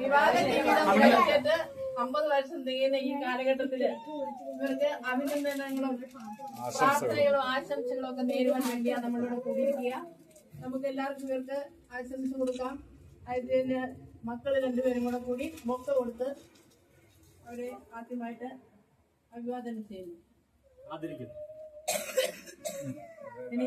വിവാഹ ജീവിതം അമ്പത് വർഷം തികയുന്ന ഈ കാലഘട്ടത്തിൽ ഇവർക്ക് അഭിനന്ദനങ്ങളും പ്രാർത്ഥനകളും ആശംസകളും ഒക്കെ നേരുവാൻ വേണ്ടിയാണ് നമ്മളിവിടെ കൂടിയിരിക്കുക. നമുക്ക് എല്ലാവർക്കും ഇവർക്ക് ആശംസ കൊടുക്കാം. അതിന് മക്കൾ രണ്ടുപേരും കൂടെ കൂടി മൊക്ക കൊടുത്ത് അവരെ ആദ്യമായിട്ട് അഭിവാദനം ചെയ്യുന്നു. ഇനി.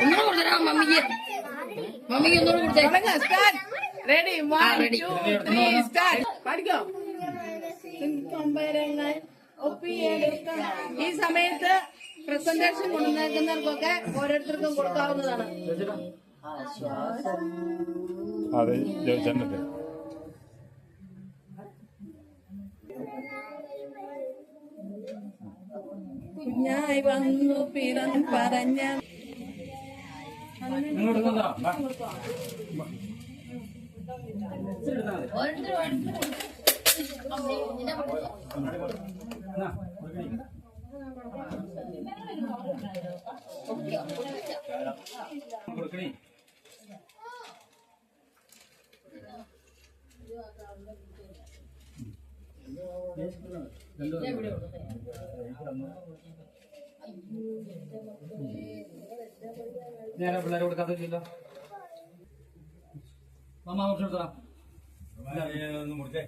ഒന്നുകൂടെ കൊടുത്തരാ മമ്മിക്ക് മമ്മിക്ക് ഒന്നുകൂടെ റെഡി പഠിക്കോ കൊമ്പരങ്ങൾ ഒപ്പിയെടുക്കണം ഈ സമയത്ത് പ്രസന്റേഷൻ കൊണ്ടുവന്നേക്കുന്നവർക്കൊക്കെ ഓരോരുത്തർക്കും കൊടുക്കാവുന്നതാണ് അതെ ചെന്നിട്ട് കുഞ്ഞായി വന്നു പിറന്ന് പറഞ്ഞ ഞാൻ പിള്ളേരെ കൊടുക്കാത്തില്ലല്ലോ മാമ കുറച്ച് കൊടുത്തരാ മുറിച്ചേ